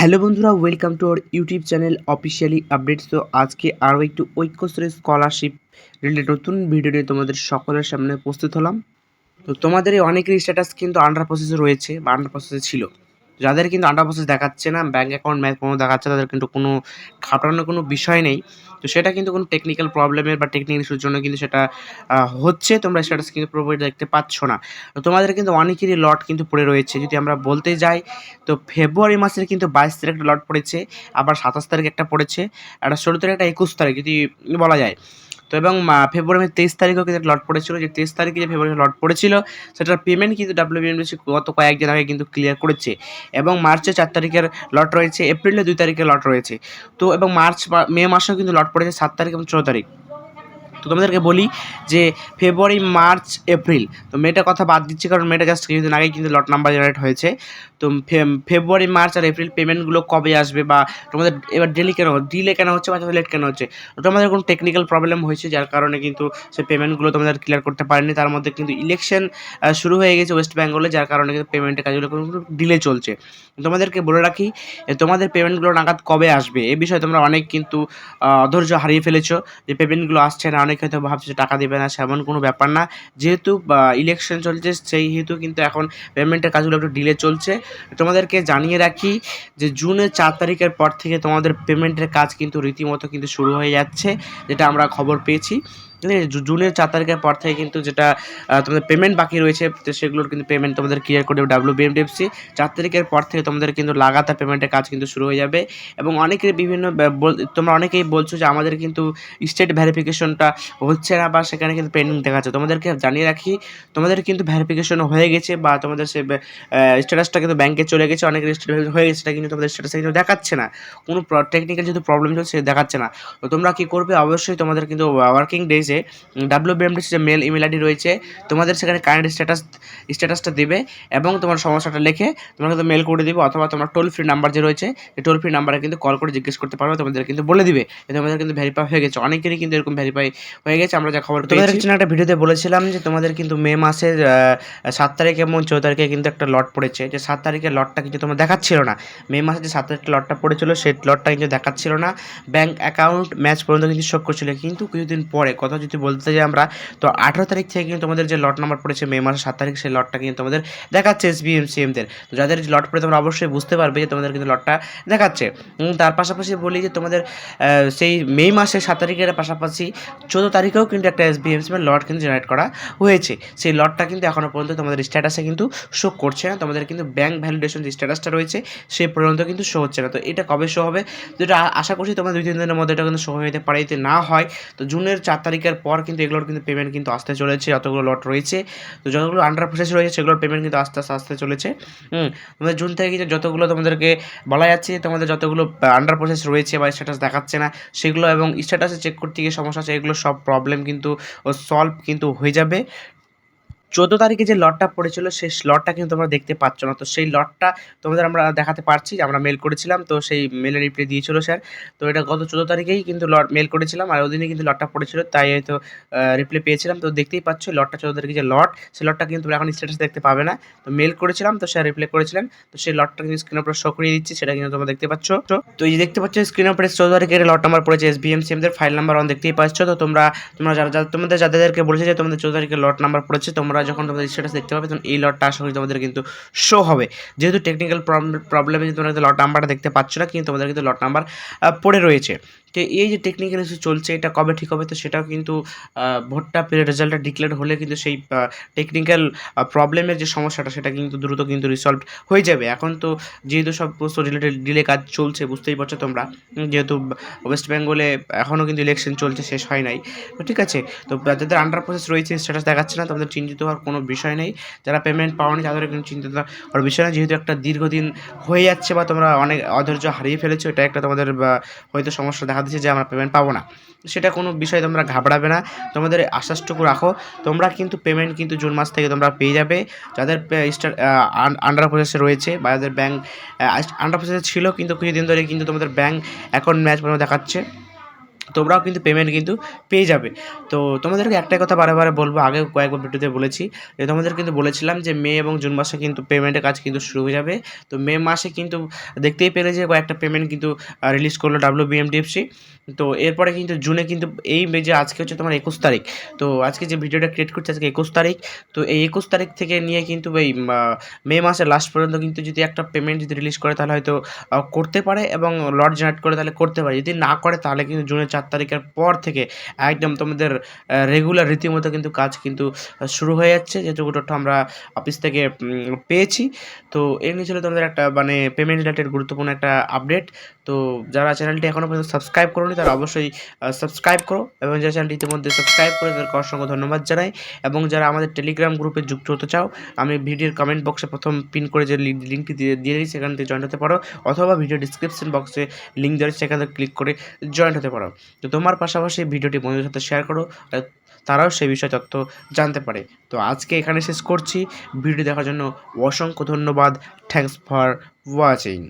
Hello বন্ধুরা welcome to our YouTube channel officially updates তো আজকে আরও একটু ঐক্যশ্রী স্কলারশিপ রিলেটেড নতুন ভিডিও নিয়ে তোমাদের সকলের সামনে উপস্থিত হলাম। তো তোমাদের এই অনেকের স্ট্যাটাস কিন্তু আন্ডার প্রসেসে রয়েছে বা আন্ডার প্রসেসে ছিল। যাদের কিন্তু আন্ডার প্রসেস দেখাচ্ছে না ব্যাঙ্ক অ্যাকাউন্ট ম্যাচ কোনো দেখাচ্ছে তাদের কিন্তু কোনো খাটানোর কোনো বিষয় নেই। তো সেটা কিন্তু কোনো টেকনিক্যাল প্রবলেমের বা টেকনিক্যাল ইস্যুর জন্য কিন্তু সেটা হচ্ছে, তোমরা স্ট্যাটাস কিন্তু প্রোভাইড দেখতে পাচ্ছ না। তো তোমাদের কিন্তু অনেকেরই লট কিন্তু পড়ে রয়েছে। যদি আমরা বলতে যাই, তো ফেব্রুয়ারি মাসের কিন্তু বাইশ তারিখ একটা লট পড়েছে, আবার সাতাশ তারিখ একটা পড়েছে, একটা ষোলো তারিখ একটা একুশ তারিখ। যদি বলা যায় তো এবং ফেব্রুয়ারি তেইশ তারিখেও কিন্তু লট পড়েছিল। যে তেইশ তারিখে যে ফেব্রুয়ারি লট পড়েছিল, সেটার পেমেন্ট কিন্তু ডাব্লিউবিএমডিসি গত কয়েকদিন আগে কিন্তু ক্লিয়ার করেছে। এবং মার্চে চার তারিখের লট রয়েছে এপ্রিলে দুই তারিখের লট রয়েছে। তো এবং মার্চ মে মাসেও কিন্তু লট পড়েছে সাত তারিখ এবং ছ তারিখ। তো তোমাদেরকে বলি যে ফেব্রুয়ারি মার্চ এপ্রিল তো মেয়েটার কথা বাদ দিচ্ছি কারণ মেয়েটা জাস্ট কিছুদিন আগেই কিন্তু লট নাম্বার জেনারেট হয়েছে। তো ফেব্রুয়ারি মার্চ আর এপ্রিল পেমেন্টগুলো কবে আসবে বা তোমাদের এবার ডেলি কেন ডিলে কেন হচ্ছে বা লেট কেন হচ্ছে? তো তোমাদের কোনো টেকনিক্যাল প্রবলেম হয়েছে যার কারণে কিন্তু সে পেমেন্টগুলো তোমাদের ক্লিয়ার করতে পারেনি। তার মধ্যে কিন্তু ইলেকশন শুরু হয়ে গেছে ওয়েস্ট বেঙ্গলে যার কারণে কিন্তু পেমেন্টের কাজগুলো কিন্তু ডিলে চলছে। তোমাদেরকে বলে রাখি তোমাদের পেমেন্টগুলো নাগাদ কবে আসবে? এ বিষয়ে তোমরা অনেক কিন্তু অধৈর্য হারিয়ে ফেলেছো যে পেমেন্টগুলো আসছে না অনেকে হয়তো ভাবছে টাকা দেবে না, সেমন কোনো ব্যাপার না। যেহেতু ইলেকশন চলছে, সেই হেতু কিন্তু এখন পেমেন্টের কাজগুলো একটু ডিলে চলছে। তোমাদেরকে জানিয়ে রাখি যে জুনের চার তারিখের পর থেকে তোমাদের পেমেন্টের কাজ কিন্তু রীতিমতো কিন্তু শুরু হয়ে যাচ্ছে, যেটা আমরা খবর পেয়েছি। জুনের চার তারিখের পর থেকে কিন্তু যেটা তোমাদের পেমেন্ট বাকি রয়েছে, তো সেগুলোর কিন্তু পেমেন্ট তোমাদের ক্লিয়ার করে দেবে ডাব্লিউ বিএমডিএফসি চার তারিখের পর থেকে তোমাদের কিন্তু লাগাতার পেমেন্টের কাজ কিন্তু শুরু হয়ে যাবে এবং অনেকের বিভিন্ন তোমরা অনেকেই বলছো যে আমাদের কিন্তু স্টেট ভেরিফিকেশনটা হচ্ছে না বা সেখানে কিন্তু পেন্ডিং দেখাচ্ছে তোমাদেরকে জানিয়ে রাখি, তোমাদের কিন্তু ভেরিফিকেশন হয়ে গেছে বা তোমাদের সে স্ট্যাটাসটা কিন্তু ব্যাংকে চলে গেছে, অনেকের স্টেট হয়ে গেছে, সেটা কিন্তু তোমাদের স্ট্যাটাসে কিন্তু দেখাচ্ছে না। কোনো টেকনিক্যাল যেহেতু প্রবলেম চলছে দেখাচ্ছে না। তো তোমরা কী করবে? অবশ্যই তোমাদের কিন্তু ওয়ার্কিং ডেজে ডাব্লিউ বিএমডিসি যে মেল ইমেল আইডি রয়েছে তোমাদের সেখানে কারেন্ট স্ট্যাটাস স্ট্যাটাসটা দেবে এবং তোমার সমস্যাটা লিখে তোমরা কিন্তু মেল করে দিবে অথবা তোমার টোল ফ্রি নাম্বার যে রয়েছে এই টোল ফ্রি নাম্বারে কিন্তু কল করে জিজ্ঞেস করতে পারবে তোমাদের কিন্তু বলে দিবে যে তোমাদের কিন্তু ভেরিফাই হয়ে গেছে। অনেকেরই কিন্তু এরকম ভেরিফাই হয়ে গেছে আমরা যা খবর তোমাদের কিছু একটা ভিডিওতে বলেছিলাম যে তোমাদের কিন্তু মে মাসের সাত তারিখ এবং চৌদ্দ তারিখে কিন্তু একটা লট পড়েছে। যে সাত তারিখের লটটা কিন্তু তোমার দেখাচ্ছিল না। মে মাসে যে সাত তারিখের লটটা পড়েছিল সেই লটটা কিন্তু দেখাচ্ছিল না। ব্যাংক অ্যাকাউন্ট ম্যাচ পর্যন্ত কিন্তু শোক করছিল। কিন্তু কিছুদিন পরে কথা যদি বলতে যাই আমরা, তো আঠারো তারিখ থেকে কিন্তু তোমাদের যে লট নাম্বার পড়েছে, মে মাসের সাত তারিখ সেই লটটা কিন্তু তোমাদের দেখাচ্ছে এস বি এম সি এমদের তো যাদের লট পড়ে তোমরা অবশ্যই বুঝতে পারবে যে তোমাদের কিন্তু লটটা দেখাচ্ছে। তার পাশাপাশি বলি যে তোমাদের সেই মে মাসের সাত তারিখের পাশাপাশি চোদ্দ তারিখেও কিন্তু একটা S B M C lot কিন্তু জেনারেট করা হয়েছে। সেই লটটা কিন্তু এখনও পর্যন্ত তোমাদের স্ট্যাটাসে কিন্তু শো করছে না। তোমাদের কিন্তু ব্যাংক ভ্যালিডেশন যে স্ট্যাটাসটা রয়েছে, সে পর্যন্ত কিন্তু শো হচ্ছে না। তো এটা কবে শো হবে? যেটা আশা করছি তোমাদের দুই তিন দিনের মধ্যে এটা কিন্তু শো হয়ে যেতে পারে। যদি না হয়, তো জুনের চার তারিখের পর কিন্তু এগুলোর কিন্তু পেমেন্ট কিন্তু আসতে চলেছে যতগুলো লট রয়েছে। তো যতগুলো আন্ডার প্রসেস রয়েছে, সেগুলোর পেমেন্ট কিন্তু আস্তে আস্তে, আসতে চলেছে। হুম, তোমাদের জুন থেকে কিন্তু যতগুলো তোমাদেরকে বলা যাচ্ছে, তোমাদের যতগুলো আন্ডার প্রসেস রয়েছে বা স্ট্যাটাস দেখাচ্ছে না, সেগুলো এবং স্ট্যাটাসে চেক করতে গিয়ে সমস্যা আছে এগুলো সব প্রবলেম কিন্তু সলভ কিন্তু হয়ে যাবে। চোদ্দ তারিখে যে লটটা পড়েছিল, সেই লটটা কিন্তু তোমরা দেখতে পাচ্ছ না। তো সেই লটটা তোমাদের আমরা দেখাতে পারছি, আমরা মেল করেছিলাম, তো সেই মেলের রিপ্লাই দিয়েছিল স্যার তো এটা গত চোদ্দ তারিখেই কিন্তু লট মেল করেছিলাম, আর ওদিনে কিন্তু লটটা পড়েছিল, তাই হয়তো রিপ্লাই পেয়েছিলাম। তো দেখতেই পাচ্ছ, লটটা চোদ্দ তারিখে যে লট, সেই লটটা কিন্তু তোমরা এখন স্ট্যাটাস দেখতে পাবে না। তো মেল করেছিলাম, তো স্যার রিপ্লাই করেছিলেন। তো সেই লটটা কিন্তু স্ক্রিনের উপরে শো করিয়ে দিচ্ছি, সেটা কিন্তু তোমরা দেখতে পাচ্ছ। তো এই দেখতে পাচ্ছ স্ক্রিনের উপরে চোদ্দ তারিখের লট নাম্বার পড়েছে এস বি এম সি এমদের ফাইল নাম্বার অন দেখতেই পাচ্ছ। তো তোমরা তোমরা যারা যারা, তোমাদের, যাদেরকে বলেছে যে তোমাদের চোদ্দ তারিখে লট নাম্বার পড়েছে, তোমরা যখন তোমাদের স্ট্যাটাস দেখতে পাবে, তখন এই লটটা আশা করি তোমাদের কিন্তু শো হবে। যেহেতু টেকনিক্যাল প্রবলেমে তোমরা লট নাম্বারটা দেখতে পাচ্ছ না, কিন্তু তোমাদের কিন্তু লট নাম্বার পড়ে রয়েছে। তো এই যে টেকনিক্যাল ইস্যু চলছে, এটা কবে ঠিক হবে তো সেটাও কিন্তু ভোটটা পেরে রেজাল্টটা ডিক্লেয়ার হলে কিন্তু সেই টেকনিক্যাল প্রবলেমের যে সমস্যাটা সেটা কিন্তু দ্রুত কিন্তু রিসলভ হয়ে যাবে। এখন তো যেহেতু সব রিলেটেড ডিলে কাজ চলছে, বুঝতেই পারছ তোমরা। যেহেতু ওয়েস্ট বেঙ্গলে এখনও কিন্তু ইলেকশন চলছে, শেষ হয় নাই। তো ঠিক আছে, তো যাদের আন্ডার প্রসেস রয়েছে স্ট্যাটাস দেখাচ্ছে না তোমাদের চিন্তিত হওয়ার কোনো বিষয় নেই। যারা পেমেন্ট পাওনি তাদের কিন্তু চিন্তিত হওয়ার বিষয় না যেহেতু একটা দীর্ঘদিন হয়ে যাচ্ছে বা তোমরা অনেক অধৈর্য হারিয়ে ফেলেছো, এটা একটা তোমাদের হয়তো সমস্যা দেখা দিচ্ছে যে আমরা পেমেন্ট পাবো না। সেটা কোনো বিষয়ে তোমরা ঘাবড়াবে না। তোমাদের আশ্বাসটুকু রাখো। তোমরা কিন্তু পেমেন্ট কিন্তু জুন মাস থেকে তোমরা পেয়ে যাবে। যাদের আন্ডার প্রসেসে রয়েছে বা যাদের ব্যাঙ্ক আন্ডার প্রসেসে ছিল কিন্তু কিছুদিন ধরে কিন্তু তোমাদের ব্যাঙ্ক অ্যাকাউন্ট ম্যাচ দেখাচ্ছে। তোমরাও কিন্তু পেমেন্ট কিন্তু পেয়ে যাবে। তো তোমাদেরকে একটাই কথা বারে বলব আগে কয়েকবার ভিডিওতে বলেছি, যে তোমাদের কিন্তু বলেছিলাম যে মে এবং জুন মাসে কিন্তু পেমেন্টের কাজ কিন্তু শুরু হয়ে যাবে। তো মে মাসে কিন্তু দেখতেই পেলে যে কয়েকটা পেমেন্ট কিন্তু রিলিজ করল ডাব্লিউ বিএমডিএফসি তো এরপরে কিন্তু জুনে কিন্তু এই মে যে আজকে হচ্ছে তোমার একুশ তারিখ, তো আজকে যে ভিডিওটা ক্রিয়েট করছে আজকে একুশ তারিখ, তো এই একুশ তারিখ থেকে নিয়ে কিন্তু এই মে মাসের লাস্ট পর্যন্ত কিন্তু যদি একটা পেমেন্ট যদি রিলিজ করে তাহলে হয়তো করতে পারে এবং লট জেনারেট করে তাহলে করতে পারে। যদি না করে তাহলে কিন্তু জুনের চার তারিখের পর থেকে একদম তোমাদের রেগুলার রীতিমতো কিন্তু কাজ কিন্তু শুরু হয়ে যাচ্ছে। যেটুকুটা আমরা অফিস থেকে পেয়েছি। তো এমনি ছিল তোমাদের একটা মানে পেমেন্ট রিলেটেড গুরুত্বপূর্ণ একটা আপডেট তো যারা চ্যানেলটি এখনও পর্যন্ত সাবস্ক্রাইব করোনি, তারা অবশ্যই সাবস্ক্রাইব করো এবং যারা চ্যানেলটি ইতিমধ্যে সাবস্ক্রাইব করে, তাদেরকে অসংখ্য ধন্যবাদ জানাই। এবং যারা আমাদের টেলিগ্রাম গ্রুপে যুক্ত হতে চাও, আমি ভিডিওর কমেন্ট বক্সে প্রথম পিন করে যে লিঙ্কটি দিয়ে দিয়ে দিই সেখান থেকে জয়েন হতে পারো। অথবা ভিডিও ডিসক্রিপশন বক্সে লিঙ্ক দেওয়া সেখান থেকে ক্লিক করে জয়েন হতে পারো। তো তোমার পাশাপাশি ভিডিওটি বন্ধুদের সাথে শেয়ার করো তারাও সেই বিষয়ে তথ্য জানতে পারে। তো আজকে এখানে শেষ করছি। ভিডিও দেখার জন্য অসংখ্য ধন্যবাদ। Thanks for watching